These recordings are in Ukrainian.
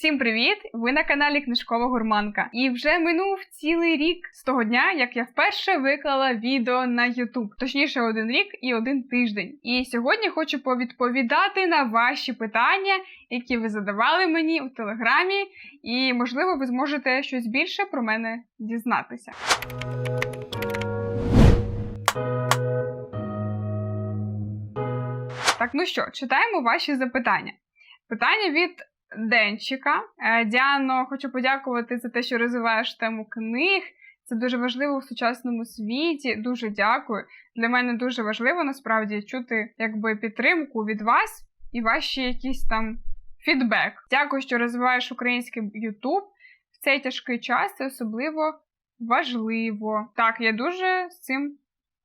Всім привіт! Ви на каналі Книжкова Гурманка. І вже минув цілий рік з того дня, як я вперше виклала відео на YouTube. Точніше, один рік і один тиждень. І сьогодні хочу повідповідати на ваші питання, які ви задавали мені у телеграмі, і можливо ви зможете щось більше про мене дізнатися. Так, ну що, читаємо ваші запитання. Питання від Денчика. Е, Діано, хочу подякувати за те, що розвиваєш тему книг. Це дуже важливо в сучасному світі. Дуже дякую. Для мене дуже важливо насправді чути якби підтримку від вас і ваші якісь там фідбек. Дякую, що розвиваєш український YouTube. В цей тяжкий час це особливо важливо. Так, я дуже з цим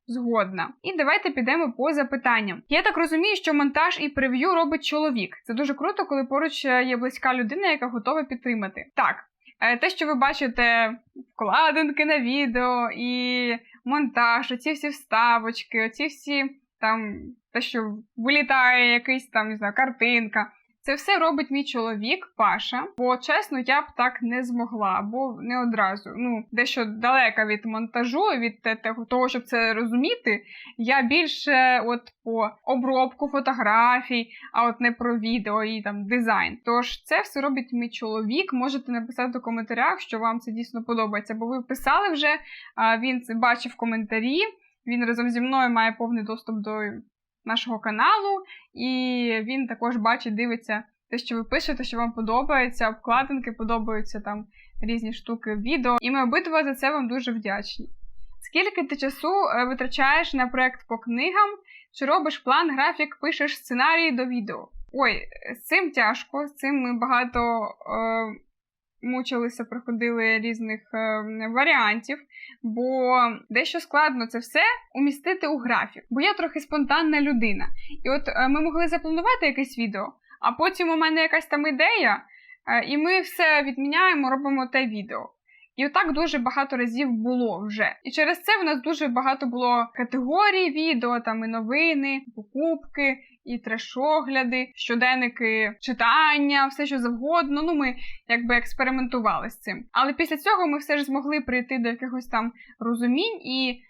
Згодна. І давайте підемо по запитанням. Я так розумію, що монтаж і прев'ю робить чоловік. Це дуже круто, коли поруч є близька людина, яка готова підтримати. Так, е, те, що ви бачите, вкладинки на відео і монтаж, оці всі вставочки, оці всі там те, що вилітає якийсь там не знаю, картинка. Це все робить мій чоловік Паша, бо чесно, я б так не змогла, бо не одразу. Ну, дещо далека від монтажу, від того, щоб це розуміти. Я більше от по обробку фотографій, а от не про відео і там дизайн. Тож це все робить мій чоловік. Можете написати в коментарях, що вам це дійсно подобається, бо ви писали вже, він це бачив коментарі. Він разом зі мною має повний доступ до нашого каналу, і він також бачить, дивиться те, що ви пишете, що вам подобається, обкладинки, подобаються там різні штуки відео. І ми обидва за це вам дуже вдячні. Скільки ти часу е, витрачаєш на проект по книгам, чи робиш план, графік, пишеш сценарії до відео? Ой, з цим тяжко, з цим ми багато е, мучилися, проходили різних е, варіантів, бо дещо складно це все умістити у графік. Бо я трохи спонтанна людина. І от е, ми могли запланувати якесь відео, а потім у мене якась там ідея, е, і ми все відміняємо, робимо те відео. І отак дуже багато разів було вже. І через це в нас дуже багато було категорій відео, там і новини, покупки, і трешогляди, щоденники читання, все що завгодно. Ну, ми якби експериментували з цим. Але після цього ми все ж змогли прийти до якихось там розумінь і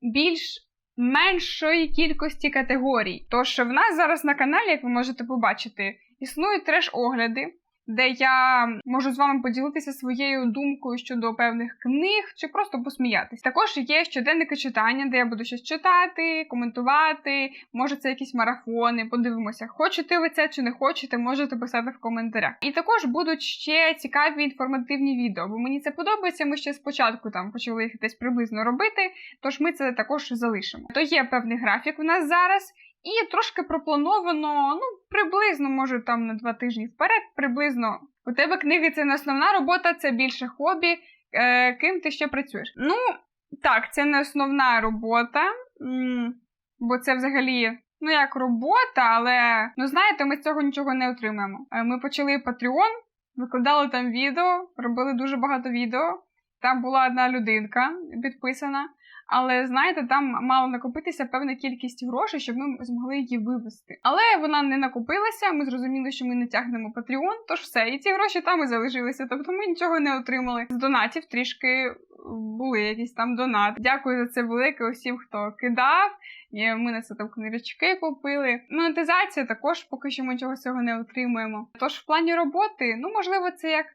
більш. Меншої кількості категорій. Тож в нас зараз на каналі, як ви можете побачити, існують треш-огляди, де я можу з вами поділитися своєю думкою щодо певних книг чи просто посміятись. Також є щоденники читання, де я буду щось читати, коментувати. Може, це якісь марафони. Подивимося, хочете ви це чи не хочете, можете писати в коментарях. І також будуть ще цікаві інформативні відео, бо мені це подобається. Ми ще спочатку там почали їх десь приблизно робити, тож ми це також залишимо. То є певний графік у нас зараз. І трошки проплановано, ну, приблизно, може, там на два тижні вперед, приблизно. У тебе книги це не основна робота, це більше хобі. Е, Ким ти ще працюєш? Ну, так, це не основна робота, бо це взагалі, ну, як робота, але, ну, знаєте, ми з цього нічого не отримаємо. Е, ми почали Patreon, викладали там відео, робили дуже багато відео. Там була одна людинка підписана. Але знаєте, там мало накопитися певна кількість грошей, щоб ми змогли її вивести. Але вона не накопилася. Ми зрозуміли, що ми не тягнемо Patreon, тож все, і ці гроші там і залишилися. Тобто ми нічого не отримали. З донатів трішки були якісь там донати. Дякую за це велике усім, хто кидав. Ми на це там книжечки купили. Монетизація також поки що ми з цього не отримуємо. Тож в плані роботи, ну можливо, це як.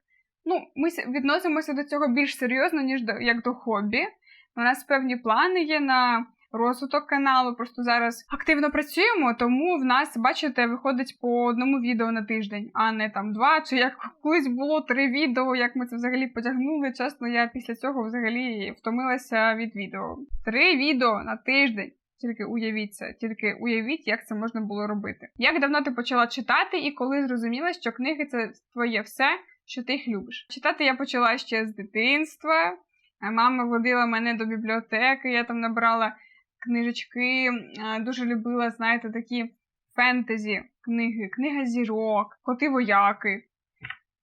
Ну, ми відносимося до цього більш серйозно, ніж до як до хобі. У нас певні плани є на розвиток каналу. Просто зараз активно працюємо, тому в нас, бачите, виходить по одному відео на тиждень, а не там два. Чи як колись було три відео, як ми це взагалі потягнули. Чесно, я після цього взагалі втомилася від відео. Три відео на тиждень. Тільки уявіть це, тільки уявіть, як це можна було робити. Як давно ти почала читати, і коли зрозуміла, що книги це твоє все, що ти їх любиш. Читати я почала ще з дитинства. Мама водила мене до бібліотеки, я там набрала книжечки, дуже любила, знаєте, такі фентезі книги, книга зірок, коти вояки.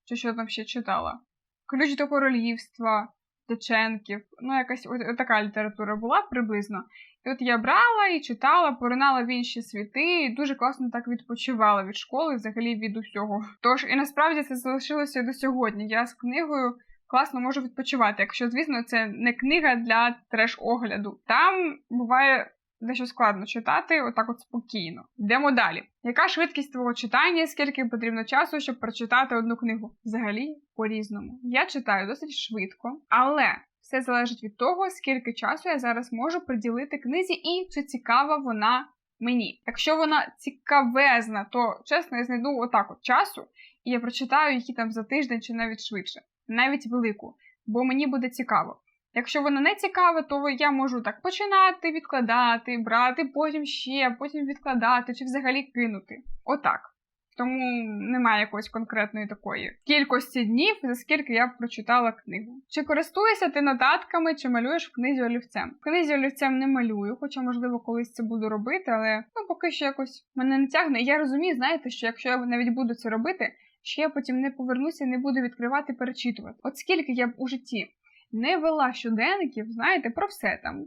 Чи що там ще читала? Ключ до королівства. Теченків. Ну, якась от така література була приблизно. І от я брала і читала, поринала в інші світи, і дуже класно так відпочивала від школи, взагалі від усього. Тож і насправді це залишилося до сьогодні. Я з книгою класно можу відпочивати, якщо, звісно, це не книга для треш-огляду. Там буває. Дещо складно читати, отак от спокійно. Йдемо далі. Яка швидкість твого читання? Скільки потрібно часу, щоб прочитати одну книгу? Взагалі по-різному. Я читаю досить швидко, але все залежить від того, скільки часу я зараз можу приділити книзі і чи цікава вона мені. Якщо вона цікавезна, то чесно, я знайду отак от часу, і я прочитаю її там за тиждень чи навіть швидше, навіть велику, бо мені буде цікаво. Якщо воно не цікаве, то я можу так починати, відкладати, брати, потім ще, потім відкладати чи взагалі кинути. Отак. Тому немає якоїсь конкретної такої кількості днів, за скільки я прочитала книгу. Чи користуєшся ти нотатками, чи малюєш в книзі олівцем? В книзі олівцем не малюю, хоча, можливо, колись це буду робити, але ну поки що якось мене не тягне. Я розумію, знаєте, що якщо я навіть буду це робити, що я потім не повернуся і не буду відкривати, перечитувати. От скільки я б у житті не вела щоденників, знаєте, про все там.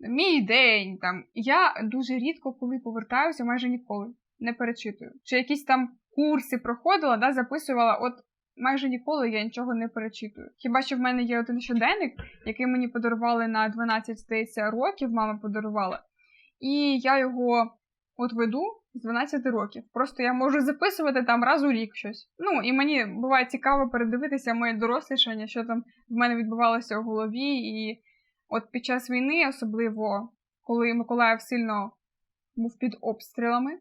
Мій день там. Я дуже рідко, коли повертаюся, майже ніколи не перечитую. Чи якісь там курси проходила, да, записувала, от майже ніколи я нічого не перечитую. Хіба що в мене є один щоденник, який мені подарували на 12, здається, років, мама подарувала. І я його от веду з 12 років. Просто я можу записувати там раз у рік щось. Ну, і мені буває цікаво передивитися моє дорослішання, що там в мене відбувалося у голові. І от під час війни, особливо коли Миколаїв сильно був під обстрілами,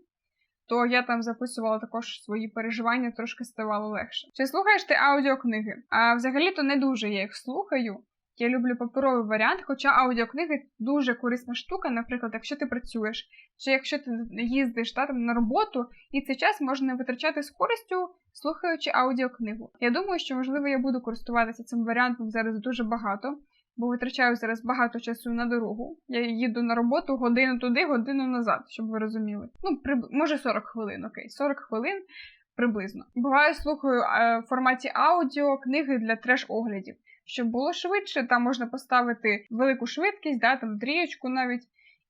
то я там записувала також свої переживання, трошки ставало легше. Чи слухаєш ти аудіокниги? А взагалі-то не дуже я їх слухаю. Я люблю паперовий варіант, хоча аудіокниги дуже корисна штука, наприклад, якщо ти працюєш, чи якщо ти їздиш та, там, на роботу, і цей час можна витрачати з користю, слухаючи аудіокнигу. Я думаю, що можливо я буду користуватися цим варіантом зараз дуже багато, бо витрачаю зараз багато часу на дорогу. Я їду на роботу годину туди, годину назад, щоб ви розуміли. Ну, при... може 40 хвилин, окей, 40 хвилин приблизно. Буває, слухаю е, в форматі аудіо книги для треш-оглядів. Щоб було швидше, там можна поставити велику швидкість, да, там трієчку навіть,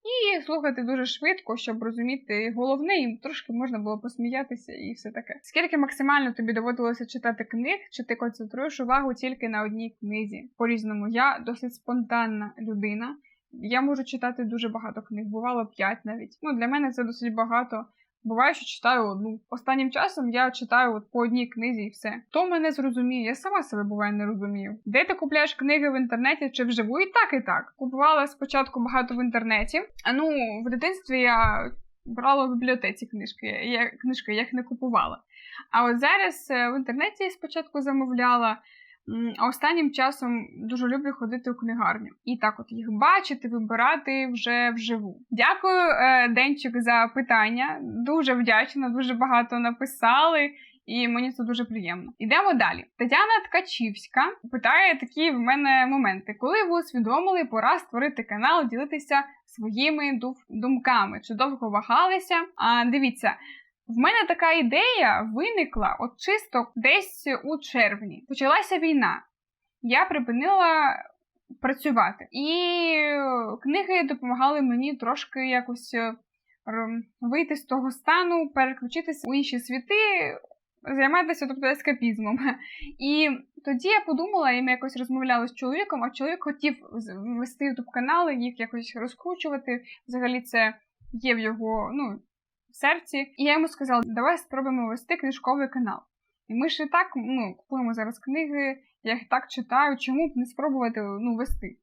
і слухати дуже швидко, щоб розуміти головне, і трошки можна було посміятися і все таке. Скільки максимально тобі доводилося читати книг, чи ти концентруєш увагу тільки на одній книзі? По-різному, я досить спонтанна людина. Я можу читати дуже багато книг, бувало п'ять навіть. Ну, для мене це досить багато. Буває, що читаю одну. Останнім часом я читаю от по одній книзі і все. Хто мене зрозуміє, я сама себе буває не розумію. Де ти купляєш книги в інтернеті чи вживу? І так, і так. Купувала спочатку багато в інтернеті. А ну, в дитинстві я брала в бібліотеці книжки. Я книжки я їх не купувала. А от зараз е, в інтернеті спочатку замовляла. Останнім часом дуже люблю ходити у книгарню і так, от їх бачити, вибирати вже вживу. Дякую, е, Денчик, за питання. Дуже вдячна, дуже багато написали. І мені це дуже приємно. Йдемо далі. Тетяна Ткачівська питає такі в мене моменти, коли ви усвідомили, пора створити канал, ділитися своїми думками. Чи довго вагалися? А дивіться, в мене така ідея виникла от чисто десь у червні. Почалася війна. Я припинила працювати. І книги допомагали мені трошки якось е, вийти з того стану, переключитися у інші світи, займатися тобто ескапізмом. І тоді я подумала, і ми якось розмовляли з чоловіком, а чоловік хотів вести ютуб канали, їх якось розкручувати. Взагалі, це є в його, ну серці. І я йому сказала, давай спробуємо вести книжковий канал. І ми ж і так ну, купуємо зараз книги, я їх так читаю, чому б не спробувати ну, вести?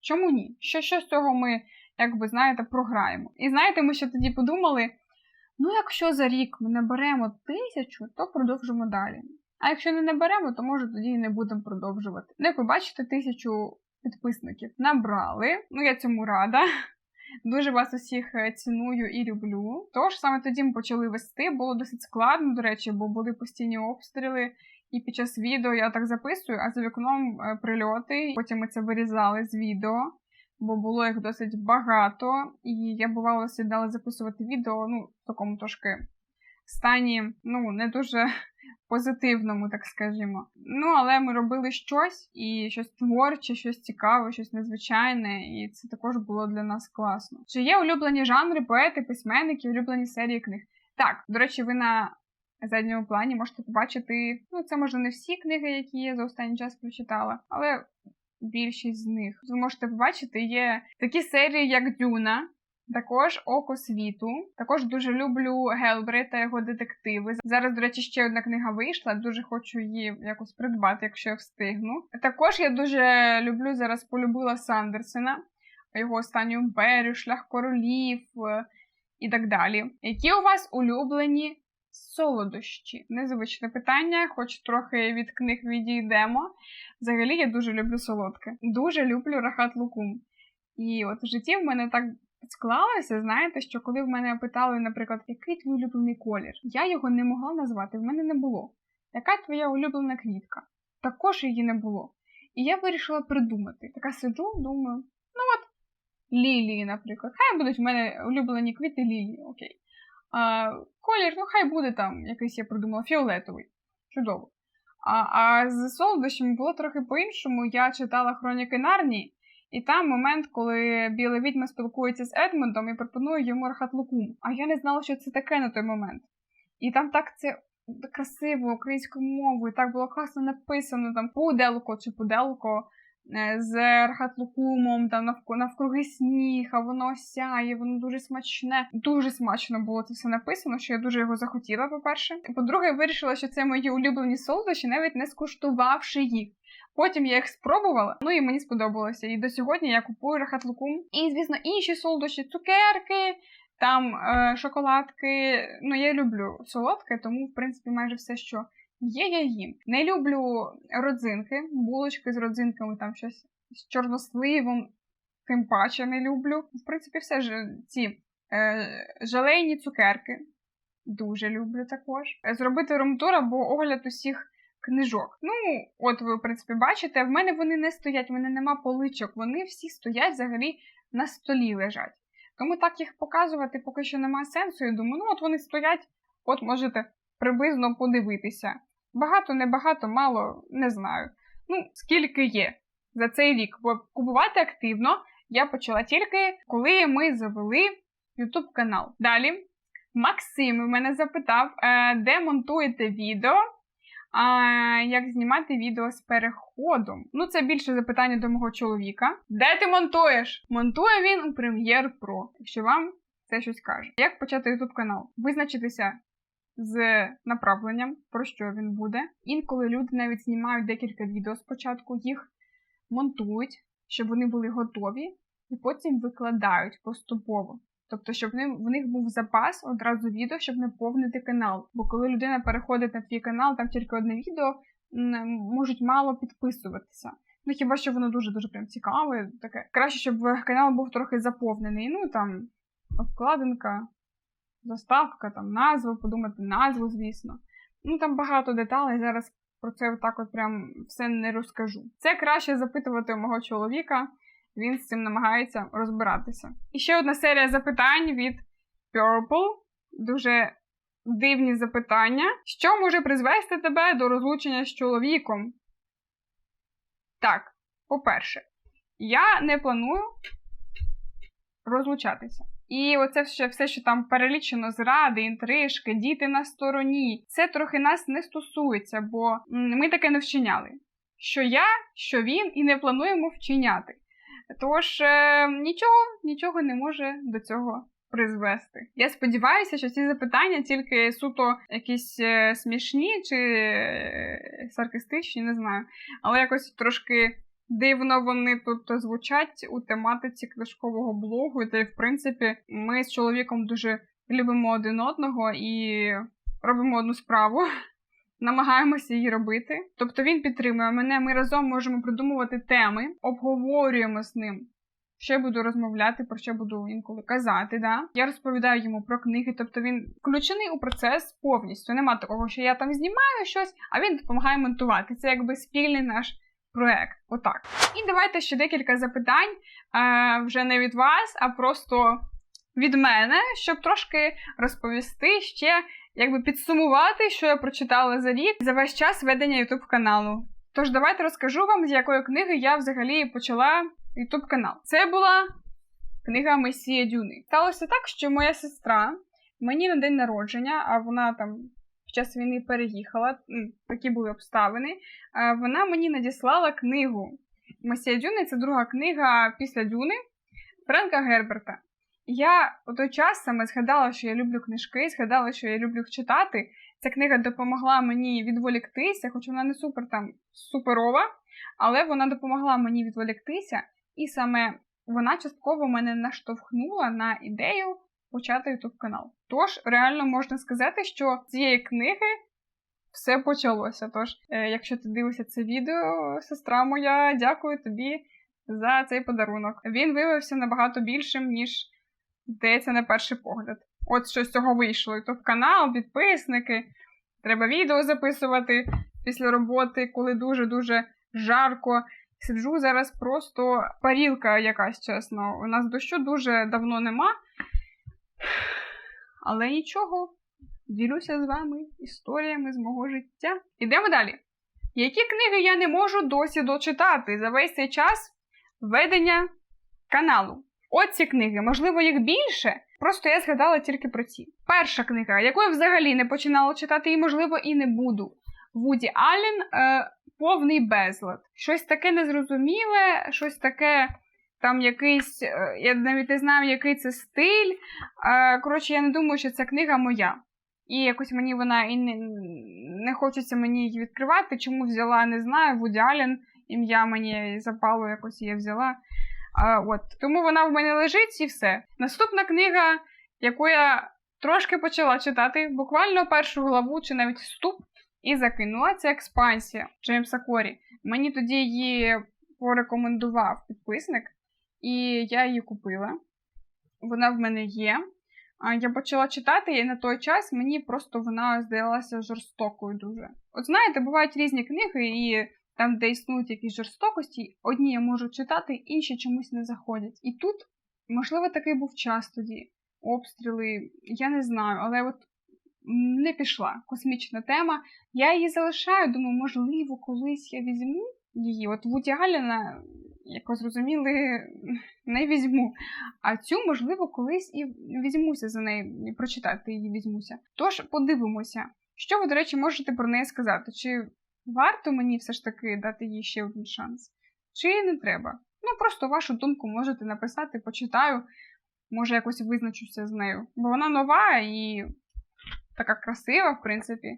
Чому ні? Що що з цього ми, як би знаєте, програємо? І знаєте, ми ще тоді подумали: ну, якщо за рік ми наберемо тисячу, то продовжимо далі. А якщо не наберемо, то може тоді і не будемо продовжувати. Ну, як ви бачите, тисячу підписників набрали. Ну, я цьому рада. Дуже вас усіх е, ціную і люблю. Тож саме тоді ми почали вести. Було досить складно, до речі, бо були постійні обстріли. І під час відео я так записую, а за вікном е, прильоти. Потім ми це вирізали з відео, бо було їх досить багато. І я бувало сідала записувати відео, ну, в такому трошки стані, ну, не дуже позитивному, так скажімо. Ну, але ми робили щось і щось творче, щось цікаве, щось незвичайне, і це також було для нас класно. Чи є улюблені жанри, поети, письменники, улюблені серії книг? Так, до речі, ви на задньому плані можете побачити, ну, це може не всі книги, які я за останній час прочитала, але більшість з них. Ви можете побачити, є такі серії, як Дюна. Також Око світу. Також дуже люблю Гелбри та його детективи. Зараз, до речі, ще одна книга вийшла. Дуже хочу її якось придбати, якщо я встигну. Також я дуже люблю зараз полюбила Сандерсена, його останню імперію, шлях королів і так далі. Які у вас улюблені солодощі? Незвичне питання, хоч трохи від книг відійдемо. Взагалі, я дуже люблю солодке. Дуже люблю рахат лукум. І от в житті в мене так склалося, знаєте, що коли в мене питали, наприклад, який твій улюблений колір, я його не могла назвати, в мене не було. Яка твоя улюблена квітка? Також її не було. І я вирішила придумати. Така сиджу, думаю, ну от лілії, наприклад. Хай будуть в мене улюблені квіти лілії, окей. А, Колір, ну хай буде там якийсь, я придумала, фіолетовий. Чудово. А а з солодощами було трохи по-іншому. Я читала хроніки Нарнії, і там момент, коли біла відьма спілкується з Едмондом і пропонує йому рахат-лукум. А я не знала, що це таке на той момент. І там так це красиво українською мовою, так було класно написано, там пуделко чи пуделко е, з рахат-лукумом, там навк- навкруги сніг, а воно сяє, воно дуже смачне. Дуже смачно було це все написано, що я дуже його захотіла, по-перше. По-друге, я вирішила, що це мої улюблені солодощі, навіть не скуштувавши їх. Потім я їх спробувала, ну і мені сподобалося. І до сьогодні я купую рахат-лукум. І, звісно, інші солодощі, цукерки, там е, шоколадки. Ну, я люблю солодке, тому, в принципі, майже все, що є, я їм. Не люблю родзинки, булочки з родзинками, там щось з чорносливом, тим паче не люблю. В принципі, все ж ці е, желейні цукерки. Дуже люблю також. Зробити румтур або огляд усіх книжок. Ну, от ви, в принципі, бачите, в мене вони не стоять, в мене нема поличок, вони всі стоять взагалі на столі лежать. Тому так їх показувати поки що немає сенсу. Я думаю, ну от вони стоять, от можете приблизно подивитися. Багато, небагато, мало, не знаю. Ну, скільки є за цей рік. Бо купувати активно я почала тільки, коли ми завели YouTube канал. Далі. Максим мене запитав, е, де монтуєте відео, а як знімати відео з переходом. Ну, це більше запитання до мого чоловіка. Де ти монтуєш? Монтує він у Premiere Pro, якщо вам це щось каже. Як почати YouTube канал? Визначитися з направленням, про що він буде. Інколи люди навіть знімають декілька відео спочатку, їх монтують, щоб вони були готові, і потім викладають поступово. Тобто, щоб в них, був запас одразу відео, щоб наповнити канал. Бо коли людина переходить на твій канал, там тільки одне відео, можуть мало підписуватися. Ну хіба що воно дуже-дуже прям цікаве, таке. Краще, щоб канал був трохи заповнений. Ну там обкладинка, заставка, там назва, подумати назву, звісно. Ну там багато деталей. Зараз про це отак от прям все не розкажу. Це краще запитувати у мого чоловіка. Він з цим намагається розбиратися. І ще одна серія запитань від Purple. Дуже дивні запитання. Що може призвести тебе до розлучення з чоловіком? Так, по-перше, я не планую розлучатися. І оце все, все, що там перелічено, зради, інтрижки, діти на стороні, це трохи нас не стосується, бо ми таке не вчиняли. Що я, що він, і не плануємо вчиняти. Тож е, нічого, нічого не може до цього призвести. Я сподіваюся, що ці запитання тільки суто якісь е, смішні чи е, саркастичні, не знаю. Але якось трошки дивно вони тут звучать у тематиці книжкового блогу. Та й, в принципі, ми з чоловіком дуже любимо один одного і робимо одну справу. Намагаємося її робити. Тобто він підтримує мене, ми разом можемо придумувати теми, обговорюємо з ним. Я буду розмовляти, про що буду інколи казати. Да? Я розповідаю йому про книги, тобто він включений у процес повністю. Нема такого, що я там знімаю щось, а він допомагає монтувати. Це якби спільний наш проект. Отак. І давайте ще декілька запитань е, вже не від вас, а просто від мене, щоб трошки розповісти ще, якби підсумувати, що я прочитала за рік за весь час ведення YouTube каналу. Тож давайте розкажу вам, з якої книги я взагалі почала YouTube канал. Це була книга Месія Дюни. Сталося так, що моя сестра мені на день народження, а вона там під час війни переїхала, такі були обставини. Вона мені надіслала книгу. Месія Дюни це друга книга після Дюни Френка Герберта. Я у той час саме згадала, що я люблю книжки, згадала, що я люблю їх читати. Ця книга допомогла мені відволіктися, хоч вона не супер там суперова, але вона допомогла мені відволіктися, і саме вона частково мене наштовхнула на ідею почати YouTube канал. Тож, реально можна сказати, що цієї книги все почалося. Тож, е, якщо ти дивишся це відео, сестра моя, дякую тобі за цей подарунок. Він виявився набагато більшим, ніж здається, на перший погляд. От що з цього вийшло. YouTube канал, підписники. Треба відео записувати після роботи, коли дуже-дуже жарко. Сиджу зараз просто парілка якась, чесно. У нас дощу дуже давно нема. Але нічого, ділюся з вами історіями з мого життя. Ідемо далі. Які книги я не можу досі дочитати за весь цей час ведення каналу? От ці книги, можливо, їх більше. Просто я згадала тільки про ці. Перша книга, яку я взагалі не починала читати, і, можливо, і не буду. Вуді Аллен е, повний безлад. Щось таке незрозуміле, щось таке, там якийсь, е, я навіть не знаю, який це стиль. Е, коротше, я не думаю, що ця книга моя. І якось мені вона і не, не хочеться мені її відкривати. Чому взяла, не знаю. Вуді Аллен, ім'я мені запало, якось я взяла. А, от. Тому вона в мене лежить і все. Наступна книга, яку я трошки почала читати, буквально першу главу чи навіть вступ, і закинула це експансія Джеймса Корі. Мені тоді її порекомендував підписник, і я її купила. Вона в мене є. Я почала читати, і на той час мені просто вона здалася жорстокою дуже. От знаєте, бувають різні книги, і там, де існують якісь жорстокості, одні я можу читати, інші чомусь не заходять. І тут, можливо, такий був час тоді. Обстріли, я не знаю, але от не пішла космічна тема. Я її залишаю, думаю, можливо, колись я візьму її. От Вуді Галіна, як ви зрозуміли, не візьму. А цю, можливо, колись і візьмуся за неї, прочитати її візьмуся. Тож подивимося, що ви, до речі, можете про неї сказати. Чи варто мені все ж таки дати їй ще один шанс? Чи не треба? Ну, просто вашу думку можете написати, почитаю, може якось визначуся з нею. Бо вона нова і така красива, в принципі.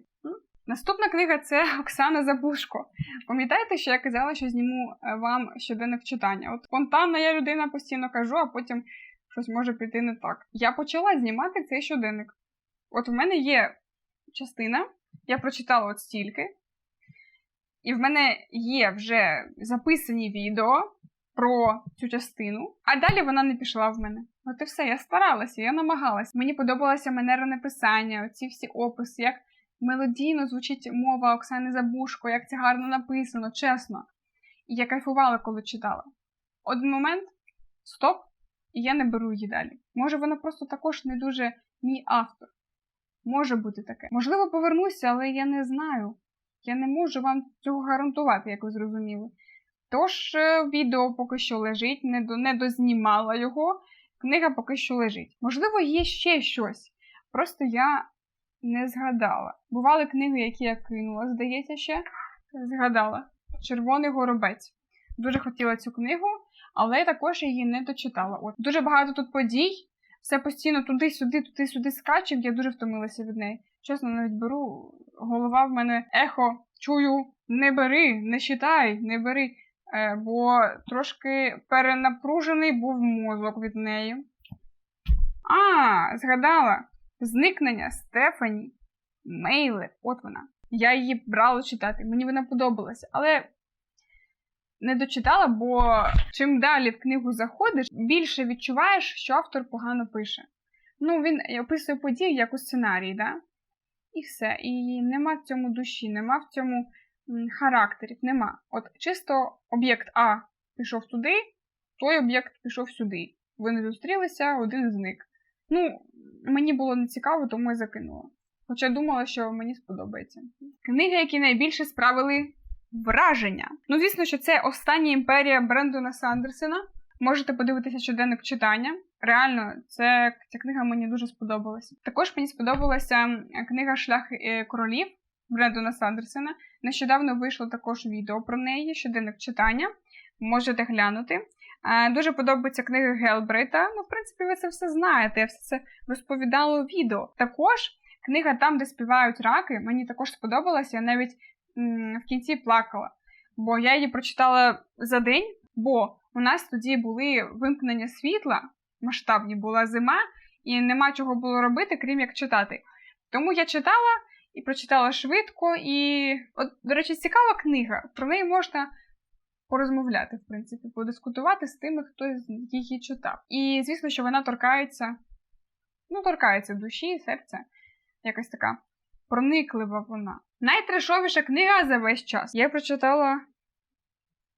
Наступна книга це Оксана Забушко. Пам'ятаєте, що я казала, що зніму е, вам щоденник читання? От спонтанна я людина постійно кажу, а потім щось може піти не так. Я почала знімати цей щоденник. От в мене є частина, я прочитала от стільки, і в мене є вже записані відео про цю частину, а далі вона не пішла в мене. От і все, я старалася, я намагалась. Мені подобалася манера написання, ці всі описи, як мелодійно звучить мова Оксани Забушко, як це гарно написано, чесно. І я кайфувала, коли читала. Один момент, стоп, і я не беру її далі. Може, вона просто також не дуже мій автор. Може бути таке. Можливо, повернуся, але я не знаю. Я не можу вам цього гарантувати, як ви зрозуміли. Тож, е, відео поки що лежить, не, до, не дознімала його, книга поки що лежить. Можливо, є ще щось. Просто я не згадала. Бували книги, які я кинула, здається, ще згадала. Червоний горобець. Дуже хотіла цю книгу, але також її не дочитала. От дуже багато тут подій, все постійно туди-сюди, туди-сюди скачив, я дуже втомилася від неї. Чесно, навіть беру, голова в мене ехо, чую, не бери, не читай, не бери. Е, бо трошки перенапружений був мозок від неї. А, згадала зникнення Стефані Мейлер. От вона. Я її брала читати, мені вона подобалася, але не дочитала, бо чим далі в книгу заходиш, більше відчуваєш, що автор погано пише. Ну, він описує події як у сценарії, да? І все. І нема в цьому душі, нема в цьому характерів, нема. От чисто об'єкт А пішов туди, той об'єкт пішов сюди. Вони зустрілися, один зник. Ну, мені було не цікаво, тому я закинула. хоча думала, що мені сподобається. Книги, які найбільше справили враження. Ну, звісно, що це остання імперія Брендона Сандерсена. Можете подивитися щоденник читання. Реально, це ця книга мені дуже сподобалася. Також мені сподобалася книга Шлях е, королів Брендона Сандерсена. Нещодавно вийшло також відео про неї, щоденник читання. Можете глянути. Дуже подобається книга Гелбрейта. Ну, в принципі, ви це все знаєте. Я все це розповідала у відео. Також книга Там, де співають раки, мені також сподобалася. Я навіть в кінці плакала. Бо я її прочитала за день, бо у нас тоді були вимкнення світла, масштабні була зима, і нема чого було робити, крім як читати. Тому я читала і прочитала швидко. І, от, до речі, цікава книга. Про неї можна порозмовляти, в принципі, подискутувати з тими, хто її читав. І звісно, що вона торкається, ну, торкається душі, серця. Якась така прониклива вона. Найтрешовіша книга за весь час. Я прочитала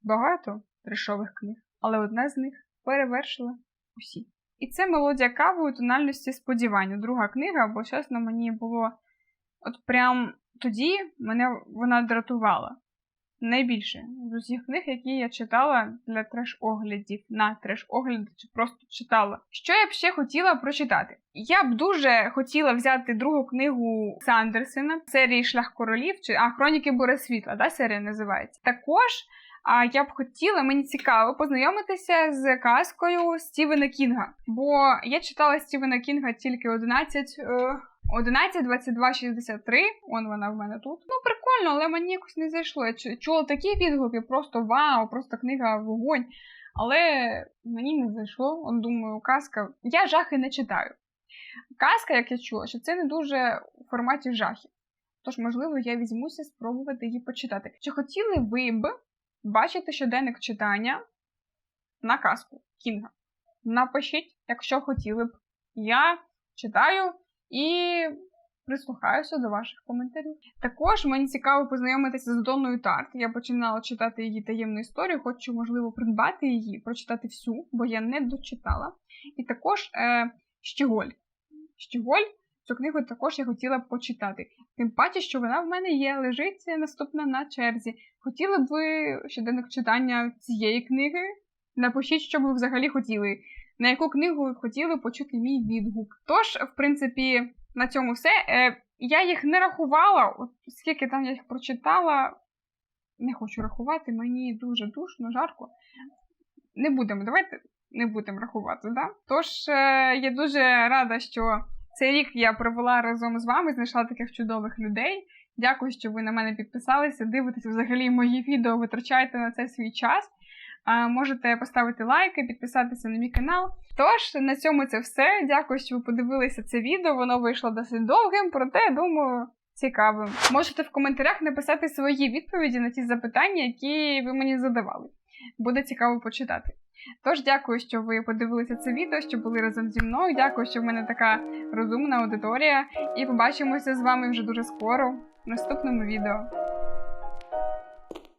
багато трешових книг, але одна з них перевершила усі. І це мелодія кави у тональності сподівання. Друга книга, бо чесно, мені було от прям тоді мене вона дратувала. Найбільше з усіх книг, які я читала для треш-оглядів, на треш-огляди чи просто читала. Що я б ще хотіла прочитати? Я б дуже хотіла взяти другу книгу Сандерсена серії Шлях королів чи а Хроніки Буре Світла, да, серія називається. Також а я б хотіла, мені цікаво познайомитися з казкою Стівена Кінга. Бо я читала Стівена Кінга тільки 11. Е... 11, 22, 63, он вона в мене тут. Ну, прикольно, але мені якось не зайшло. Я чула такі відгуки, просто вау, просто книга вогонь. Але мені не зайшло. От думаю, казка. Я жахи не читаю. Казка, як я чула, що це не дуже у форматі жахів. Тож, можливо, я візьмуся спробувати її почитати. Чи хотіли ви б бачити щоденник читання на казку Кінга? Напишіть, якщо хотіли б. Я читаю і прислухаюся до ваших коментарів. Також мені цікаво познайомитися з Донною Тарт. Я починала читати її таємну історію, хочу, можливо, придбати її, прочитати всю, бо я не дочитала. І також е, Щіголь. Щіголь. Цю книгу також я хотіла б почитати. Тим паче, що вона в мене є, лежить наступна на черзі. Хотіли б ви щоденник читання цієї книги? Напишіть, що ви взагалі хотіли. На яку книгу ви хотіли почути мій відгук. Тож, в принципі, на цьому все. Е, я їх не рахувала, скільки там я їх прочитала, не хочу рахувати, мені дуже душно, жарко. Не будемо, давайте не будемо рахувати, да? Тож, е, я дуже рада, що цей рік я провела разом з вами, знайшла таких чудових людей. Дякую, що ви на мене підписалися, дивитеся взагалі мої відео, витрачаєте на це свій час. Можете поставити лайки, підписатися на мій канал. Тож, на цьому це все. Дякую, що ви подивилися це відео. Воно вийшло досить довгим, проте, думаю, цікавим. Можете в коментарях написати свої відповіді на ті запитання, які ви мені задавали. Буде цікаво почитати. Тож, дякую, що ви подивилися це відео, що були разом зі мною. Дякую, що в мене така розумна аудиторія. І побачимося з вами вже дуже скоро в наступному відео.